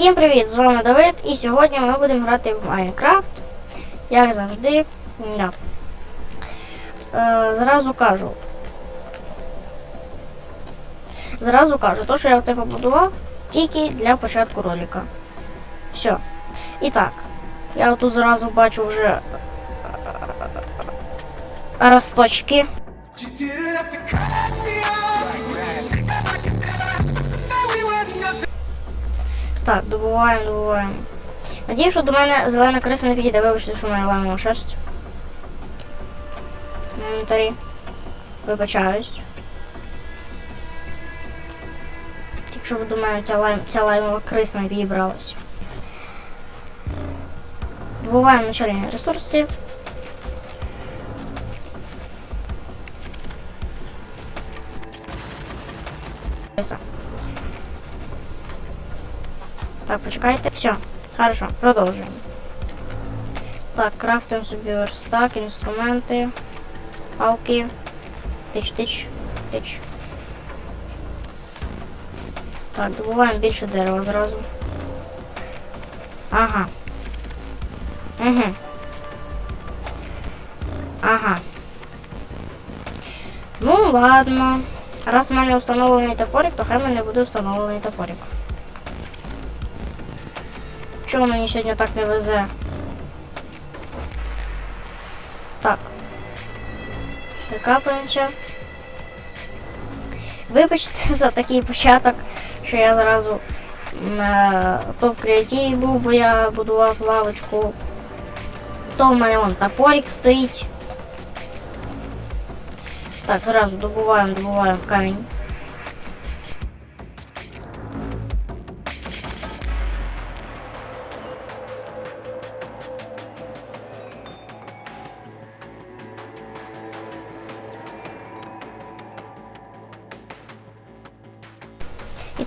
Всім привіт! З вами Давид, і сьогодні ми будемо грати в Майнкрафт. Як завжди. Да. Е, зразу кажу. Зразу кажу, то, що я це побудував, тільки для початку ролика. Все. І так, я тут зразу бачу вже е, росточки. Так, добуваємо, добуваємо. Надію, що до мене зелена криса не підійде. Вибачте, що моя ламана шерсть. На інвентарі. Вибачаюсь. Якщо до мене ця, лайм, ця лаймова криса не підібралась. Добуваємо начальні ресурси. Криса. Так, почекайте. Все. Хорошо, продовжуємо. Так, крафтимо собі верстак, інструменти, палки. Тич, тич, тич. Так, добуваємо більше дерева зразу. Ага. Угу. Ага. Ну, ладно. Раз в мене встановлений топорик, то хай мене буде встановлений топорик. Чого мені сьогодні так не везе? Так. Прикапаємося. Вибачте за такий початок, що я зразу то в креативі був, бо я будував лавочку. То в мене вон топорик стоїть. Так, зразу добуваємо, добуваємо камінь.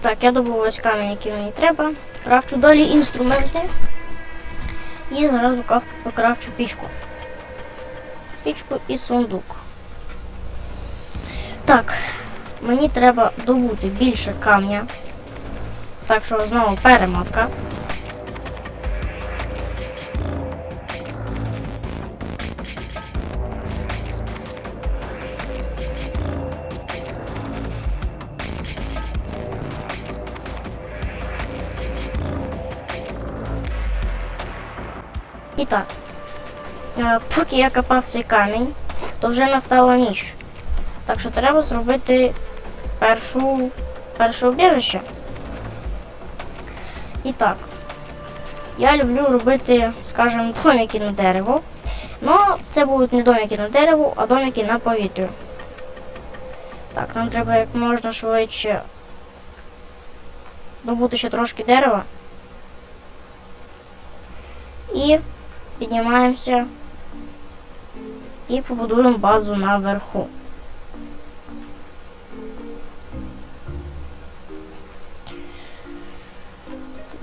Так, я добув весь камінь, який мені треба. Крафчу далі інструменти. І зараз краф- покрафчу пічку. Пічку і сундук. Так, мені треба добути більше камня. Так що знову перемотка. І так. е, Поки я копав цей камінь, то вже настала ніч. Так що треба зробити першу, перше убіжище. І так. Я люблю робити, скажімо, домики на дерево. Ну, це будуть не домики на дерево, а домики на повітрю. Так, нам треба як можна швидше добути ще трошки дерева. І піднімаємося і побудуємо базу наверху.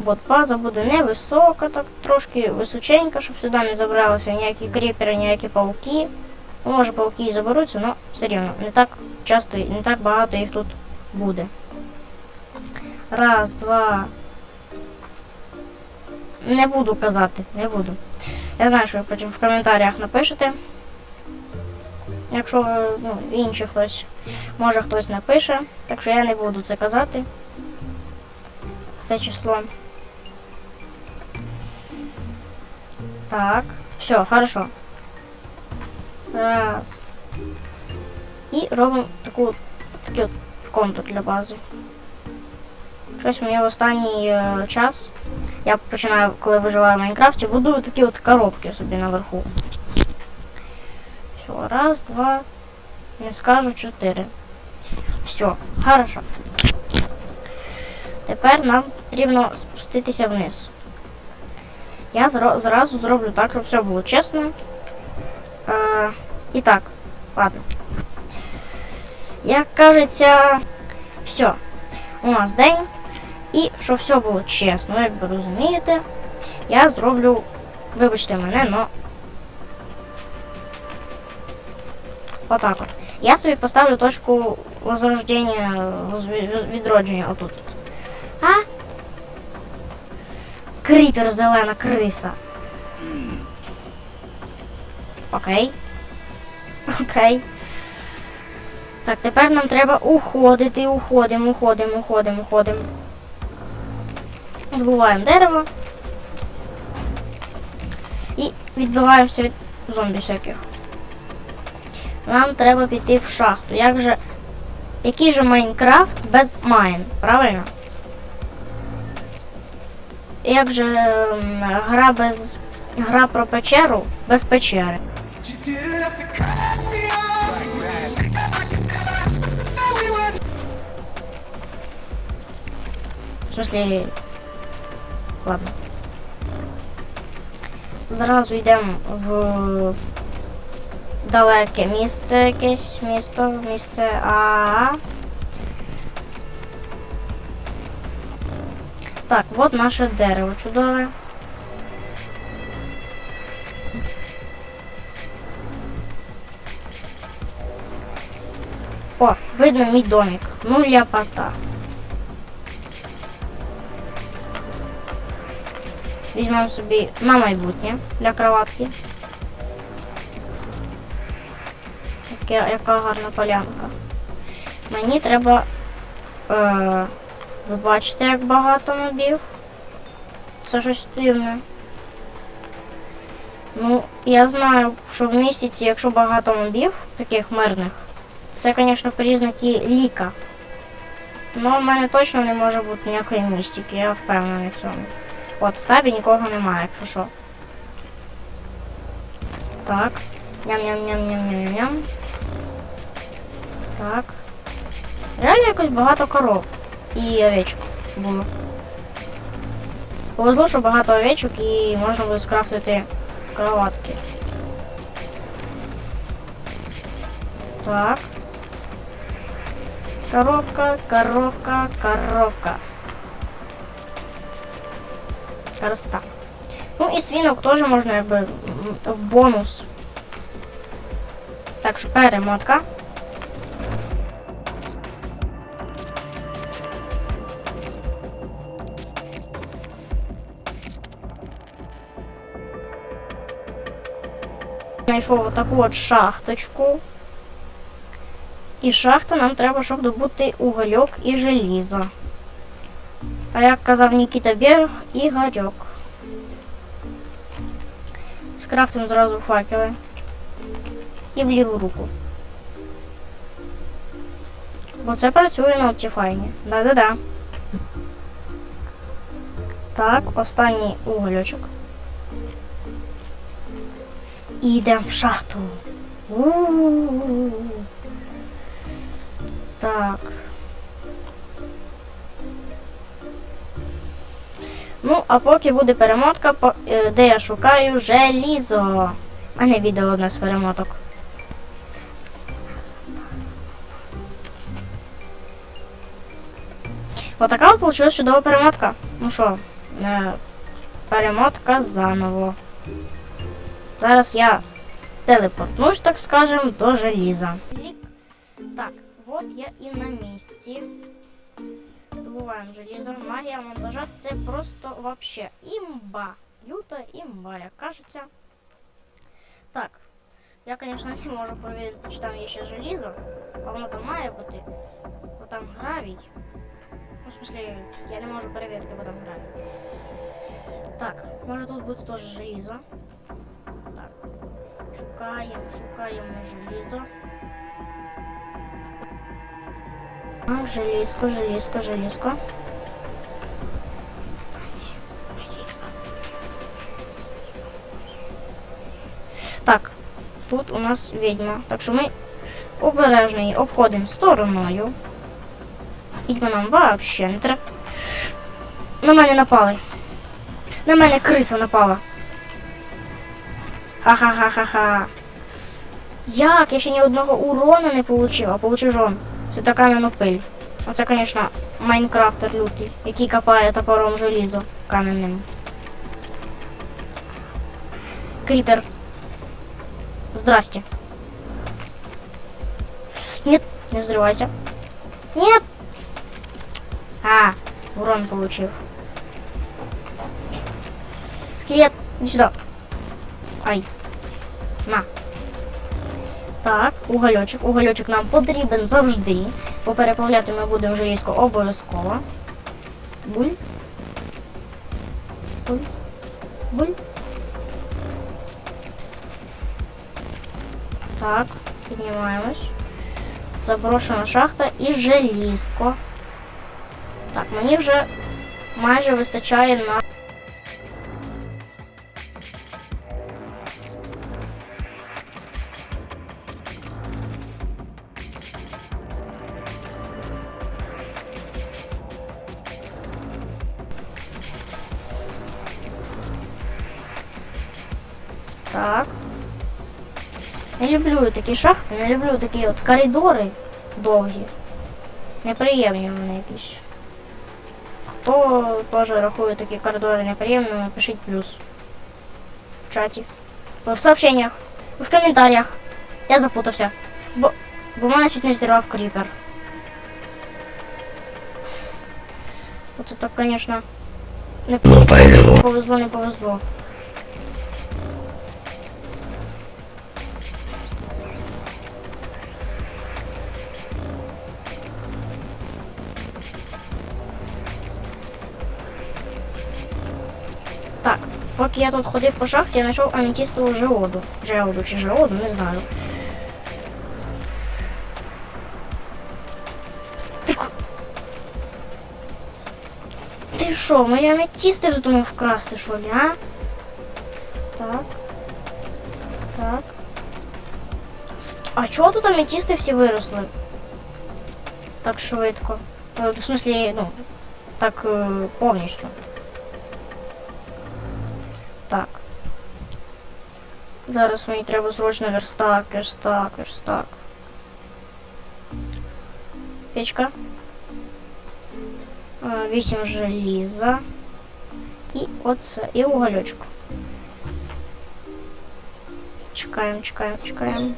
От база буде невисока, так трошки височенька, щоб сюди не забралися ніякі кріпери, ніякі пауки. Ну, може пауки і заберуться, але все рівно не так часто і не так багато їх тут буде. Раз, два. Не буду казати, не буду. Я знаю, що ви потім в коментарях напишете. Якщо ну, інший хтось, може хтось напише, так що я не буду це казати. Це число. Так, все, хорошо. Раз. І робимо таку, такий от контур для бази. Щось мені в останній е, час я починаю, коли виживаю в Майнкрафті, будую такі от коробки собі наверху. Все, раз, два, не скажу чотири. Все, хорошо. Тепер нам потрібно спуститися вниз. Я зразу зроблю так, щоб все було чесно. Е, і так, ладно. Як кажеться, все. У нас день. І щоб все було чесно, як ви розумієте, я зроблю, вибачте мене, но отак от. Я собі поставлю точку возрождення, відродження отут. А? Кріпер зелена криса. Окей. Окей. Так, тепер нам треба уходити, уходимо, уходимо, уходимо, уходимо. Добуваємо дерево. І відбиваємося від зомбі всяких. Нам треба піти в шахту. Як же. Який же Майнкрафт без майн, правильно? Як же ем, гра без. Гра про печеру без печери. В смысле. Ладно. Зразу йдемо в далеке місто якесь місто, місце А. Так, от наше дерево чудове. О, видно мій домик. Ну, ляпота. Візьмемо собі на майбутнє для кроватки. Яка, яка гарна полянка. Мені треба. Е, ви бачите, як багато мобів. Це щось дивне. Ну, я знаю, що в місяці, якщо багато мобів, таких мирних, це, звісно, признаки ліка. Ну, в мене точно не може бути ніякої містики, я впевнений в цьому. От, в табі нікого немає, якщо що. Так. Ням-ням-ням-ням-ням-ням. Так. Реально якось багато коров. І овечок було. Повезло, що багато овечок і можна буде скрафтити кроватки. Так. Коровка, коровка, коровка. Красота. Ну і свинок теж можна якби в бонус. Так що перемотка. Знайшов отаку от шахточку. І шахта нам треба, щоб добути угольок і желізо. А як казав Нікіта Берг, Ігорьок. Скрафтимо зразу факели. І в ліву руку. Бо це працює на Optifine. Да-да-да. Так, останній угольочок. І йдемо в шахту. У-у-у. Так. Ну, а поки буде перемотка, е, де я шукаю желізо. А не відео одне з перемоток. Отака от получилась чудова перемотка. Ну що, е, перемотка заново. Зараз я телепортнусь, так скажем, до желіза. Так, от я і на місці. Добуваємо желізо. Магія монтажа це просто вообще імба. Люта імба, як кажеться. Так. Я, звісно, не можу перевірити, чи там є ще желізо, а воно там має бути. Бо там гравій. Ну, в смысле, я не можу перевірити, бо там гравій. Так, може тут бути теж желізо. Так. Шукаємо, шукаємо желізо. А, желізко, желізко, желізко. Так, тут у нас відьма. Так що ми обережно її обходимо стороною. Відьма нам взагалі не треба. На мене напали. На мене криса напала. Ха-ха-ха-ха-ха. Як? Я ще ні одного урона не получив, а получив жон. Це така нанопиль. Оце, звісно, Майнкрафтер лютий, який копає топором желізо кам'яним. Крипер. Здрасте. Нет, не взрывайся. Нет. А, урон получив. Скелет, иди сюда. Ай. На. Так, Угольочок. Угольочок нам потрібен завжди. Бо переплавляти ми будемо желізко обов'язково. Буль. Буль. Буль. Так, піднімаємось. Заброшена шахта і желізко. Так, мені вже майже вистачає на. Такі шахти, не люблю такі от коридори довгі. Неприємні вони якісь. Хто теж рахує такі коридори неприємними, напишіть плюс. В чаті. В сообщениях. В коментарях. Я запутався. Бо, бо мене чуть не зірвав кріпер. Оце так, звісно. Не повезло, не повезло. поки я тут ходив по шахті, я знайшов аметістову жеоду. Жеоду чи жеоду, не знаю. Ти, ку- Ти що, мої аметісти вздумав вкрасти, що ли, а? Так. Так. С- А чого тут аметісти всі виросли? Так швидко. Е, В смислі, ну, так е, повністю. Так. Зараз мені треба срочно верстак, верстак, верстак. Печка. Е, Вісім желіза. І оце. І угольочку. Чекаємо, чекаємо, чекаємо.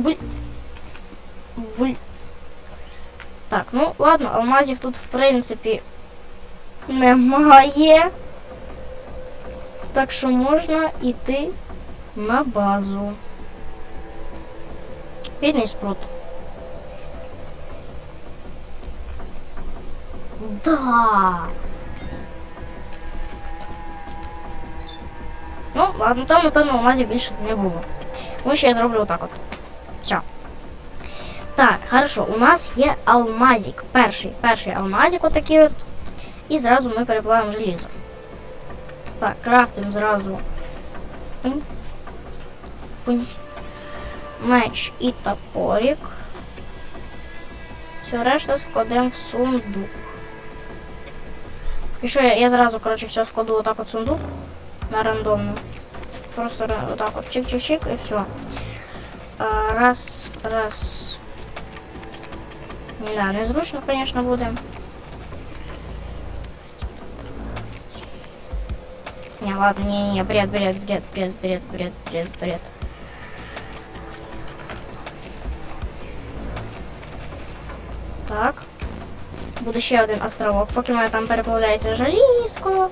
Буль. Буль. Так, ну ладно, алмазів тут в принципі немає. Так що можна йти на базу. Бідний спрут. Да. Ну, ладно, там, напевно, алмазів більше не було. Ну, ще я зроблю отак от. Все. Так, хорошо, у нас є алмазик. Перший, перший алмазик отакий от. І зразу ми переплавимо желізо. Так, крафтимо зразу. Меч і топорик. Все, решта складемо в сундук. І що я, я зразу, коротше, все складу отак от сундук на рандомно. Просто отак от чик-чик-чик і все. А, раз, раз. Да, незручно, конечно, буде. Не, ладно, не, не, бред, бред, бред, бред, бред, бред, бред, бред. Так. Буде ще один островок, поки мене там переплавляється желізко.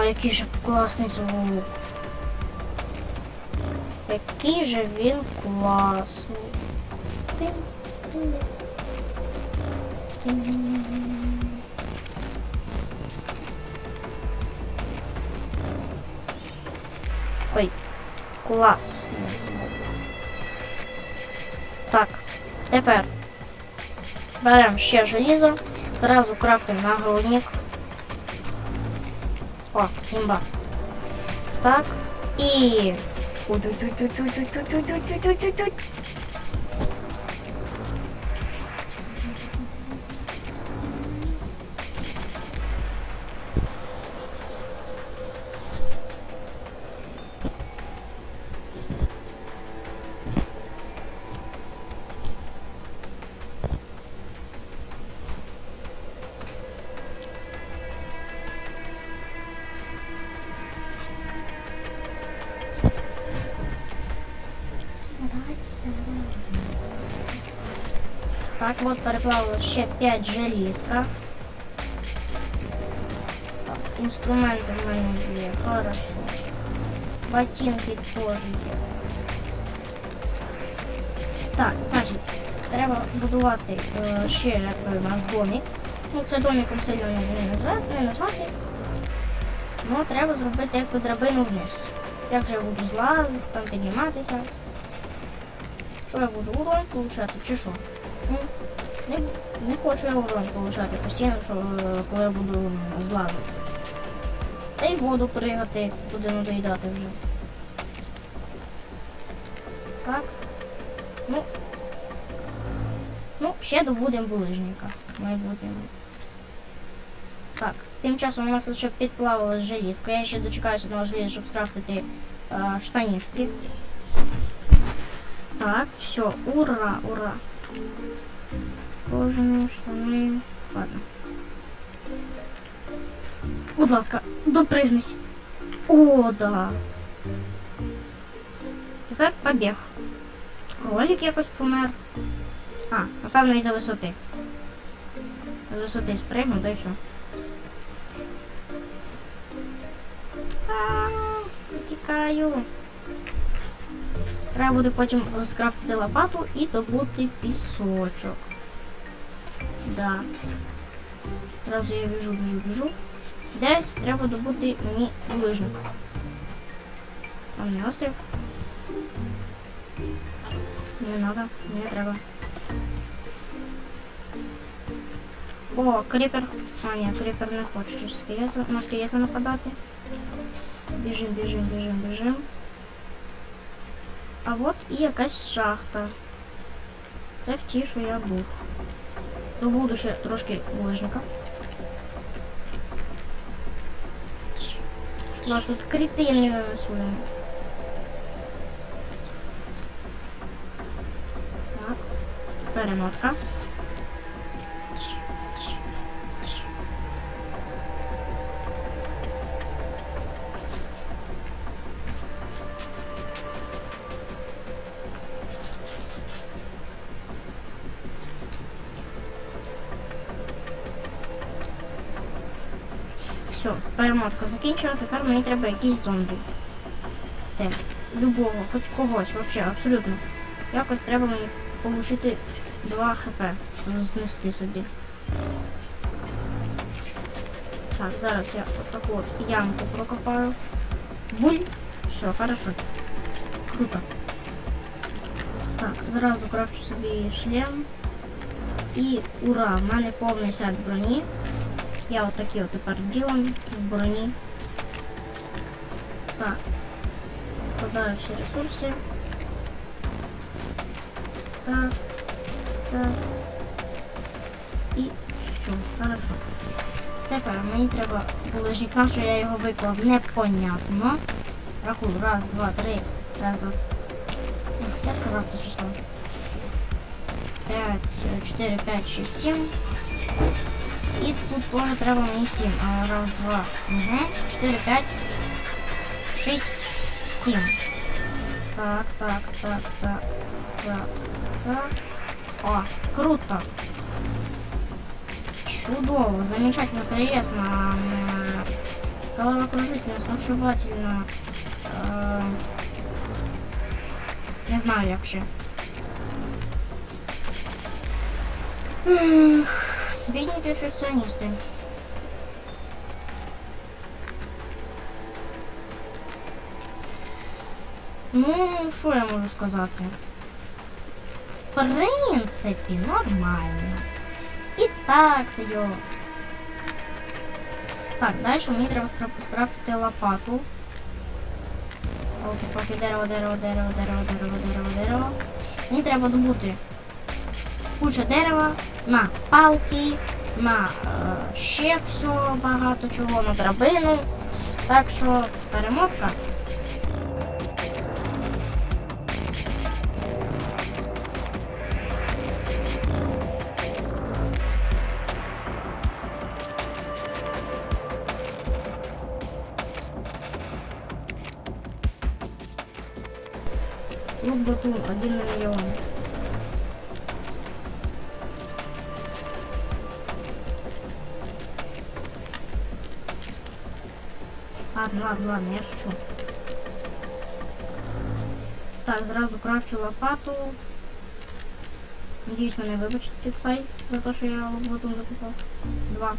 О, який же класний звук. Який же він класний. Ой, класний. Так, тепер беремо ще желізо, зразу крафтимо нагрудник. О, імба. Так. І. おちょちょちょちょちょちょちょちょちょちょちょ Так, от переплавило ще 5 желізка. Інструменти в мене є, хорошо. Ботинки теж є. Так, значить, треба будувати е, ще якби, наш домик. Ну, це домиком сильно не назвати, не назвати. Ну, треба зробити якби драбину вниз. Як же я буду злазити, там підніматися. Що я буду урон получати, чи що? Ну, не, не хочу я урон получати постійно, що, е, коли я буду м, злазити. Та й воду пригати, буде надоїдати вже. Так. Ну. Ну, ще добудемо булижника майбутньому. Так, тим часом у нас тут ще підплавилось желізко. Я ще дочекаюся одного желіза, щоб скрафтити е, штанішки. Так, все, ура, ура. Кожані штани. Ладно. Будь ласка, допригнись. О, да. Тепер побіг. Кролик якось помер. А, напевно, із-за висоти. З висоти спригну, да і все. Тікаю. Треба буде потім скрафтити лопату і добути пісочок. Да. Зразу я біжу, біжу, біжу. Десь треба добути мені лижник. Там не острів. Не надо, не треба. О, кріпер. А, ні, кріпер не хоче щось скелета, на скелета нападати. Біжим, біжим, біжим, біжим. А от і якась шахта. Це в ті, що я був. Ну, Добуду ще трошки булежника. У нас тут критини сулим. Так, перемотка. Перемотка закінчила, тепер мені треба якийсь зомбі. Те, любого, хоч когось, взагалі, абсолютно. Якось треба мені получити 2 хп, знести собі. Так, зараз я отаку от ямку прокопаю. Буль. Все, хорошо. Круто. Так, зразу крафчу собі шлем. І ура! в мене повний сет броні. Я от такі от тепер ділом в броні. Так. Складаю всі ресурси. Так. Так. І що, хорошо. Тепер мені треба булежник, на що я його виклав, непонятно. Рахую, раз, два, три, раз, два. Я сказав це число. 5, 4, 5, 6, 7. І тут теж треба мені 7. А, раз, два, угу. 4, 5, 6, 7. Так, так, так, так, так, так. О, круто. Чудово, замечательно, прелестно. Головокружительно, сногсшибательно. Э, Не знаю як ще. Бідні перфекціоністи. Ну, що я можу сказати? В принципі, нормально. І так, сидьо. Так, далі мені треба скраф- скрафтити лопату. От, поки дерево, дерево, дерево, дерево, дерево, дерево, дерево. Мені треба добути куча дерева на палки, на е, ще все багато чого, на драбину. Так що перемотка. Лук Батун, один на миллион. Ладно, ладно, я шучу. Так, зразу крафчу лопату. Надіюсь, мене вибачить фіксай за те, що я лукботом закупав. Два.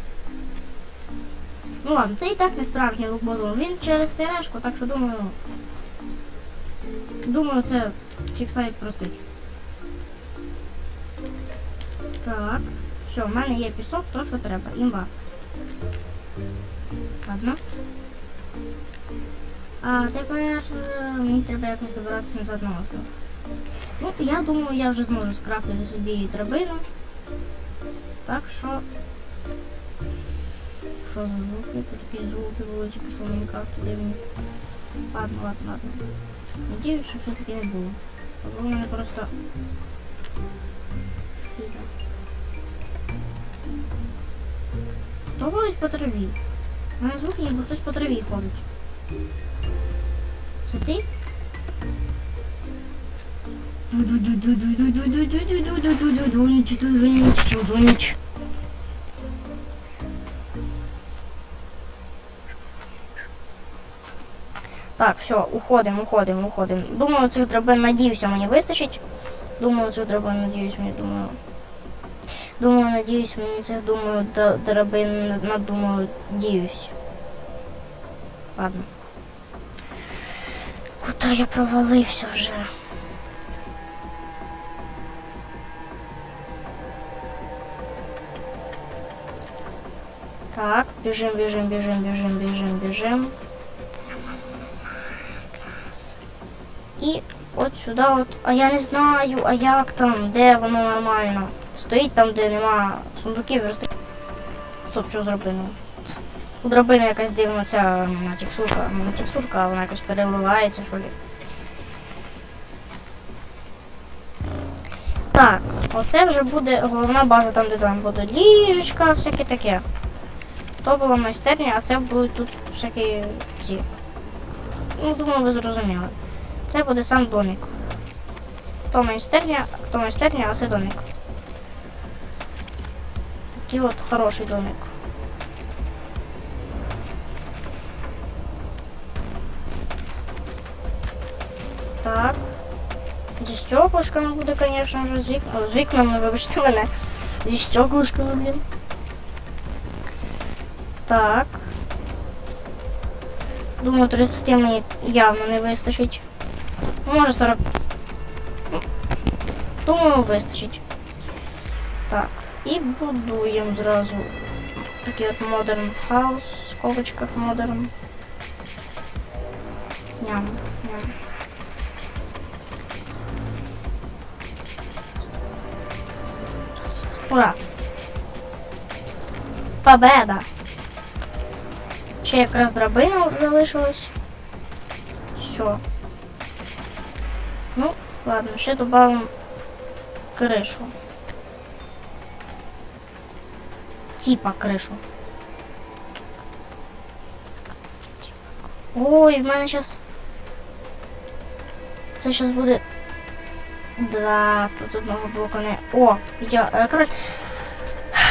Ну ладно, це і так не справжній лукботом. Він через терешку, так що думаю. Думаю, це фіксай простить. Так. Все, в мене є пісок, то що треба. Імба. Ладно. А тепер е, мені треба якось добратися назад на остров. Ну, я думаю, я вже зможу скрафтити собі драбину. Так що. Що за звуки? Тут такі звуки були, тільки що в Майнкрафті дивні. Ладно, ладно, ладно. Надіюсь, що все-таки не було. Або в мене просто. Хто ходить по траві? Мене звук ніби хтось по траві ходить. Це ти? Так, все, уходимо, уходимо, уходимо. Думаю, цих драбин, надіюся, мені вистачить. Думаю, цих драбин, надіюсь, мені думаю. Думаю, надіюсь, мені цих думаю, драбин надумаю, надіюсь. Ладно. Куда я провалився вже? Так, біжим, біжим, біжим, біжим, біжим, біжим. І от сюди от. А я не знаю, а як там, де воно нормально. Стоїть там, де нема сундуків, версти. Стоп, що зроблено? У драбини якась дивна ця текстурка, ну, не текстурка, вона якось переливається, що ли. Так, оце вже буде головна база, там, де там будуть ліжечка, всяке таке. То була майстерня, а це будуть тут всякі ці. Ну, думаю, ви зрозуміли. Це буде сам домик. То майстерня, то майстерня, а це домик. Такий от хороший домик. Так. Зі стеклышками буде, звісно ж, з, вік... О, з вікнами, вибачте мене. Зі стеклышками, блін. Так. Думаю, 30 мені явно не вистачить. Може 40. Ну, Думаю, вистачить. Так. І будуємо зразу такий от модерн хаус в скобочках модерн. Ням, ням. Ура! Победа! Ще якраз драбина залишилась. Все. Ну, ладно, ще добавим кришу. Типа кришу. Ой, в мене зараз. Це зараз буде. Да, тут одного блока не. О, я. е, Коротше.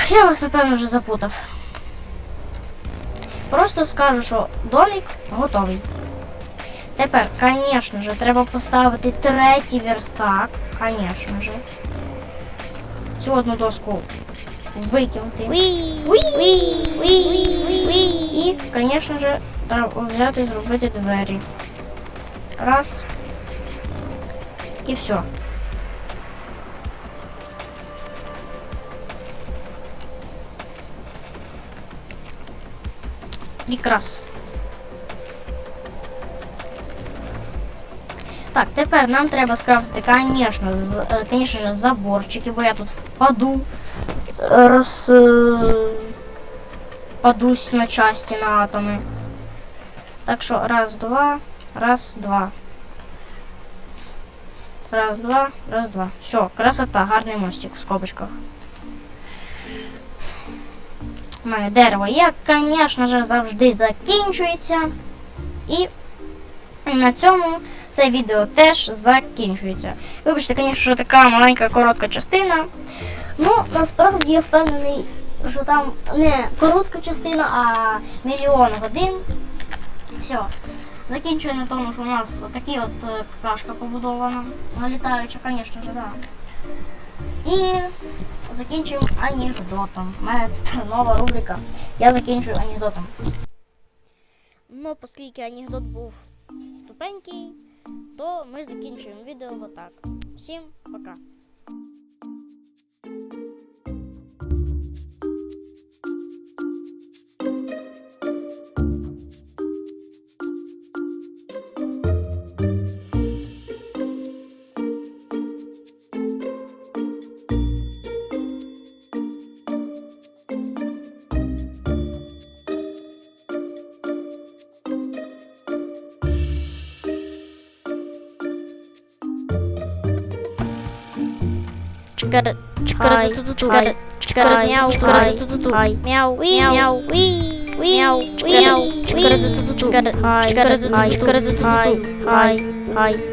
Я вас напевно вже запутав. Просто скажу, що домик готовий. Тепер, звісно ж, треба поставити третій верстак. Звісно ж. Цю одну доску викинути. І, звісно ж, треба взяти і зробити двері. Раз. І все. Прекрасно. Так, тепер нам треба скрафтити, конечно, е, конечно же, заборчики, бо я тут впаду. Е, Роз... е, на часті, на атоми. Так що, раз, два, раз, два. Раз, два, раз, два. Все, красота, гарний мостик в скобочках. Мене дерево є, звісно ж, завжди закінчується. І на цьому це відео теж закінчується. Вибачте, звісно, що така маленька коротка частина. Ну, насправді я впевнений, що там не коротка частина, а мільйон годин. Все. Закінчую на тому, що у нас отакі от е, какашка побудована. Літаюча, звісно ж, да. І закінчуємо анекдотом. У нова рубрика. Я закінчую анекдотом. Ну, оскільки анекдот був тупенький, то ми закінчуємо відео отак. Всім пока. Chicara, chicara, tudo, chicara, chicara, miau, chicara, tudo, miau, miau, miau, chicara, chicara, tudo, chicara, chicara, tudo, chicara, tudo, ai, ai.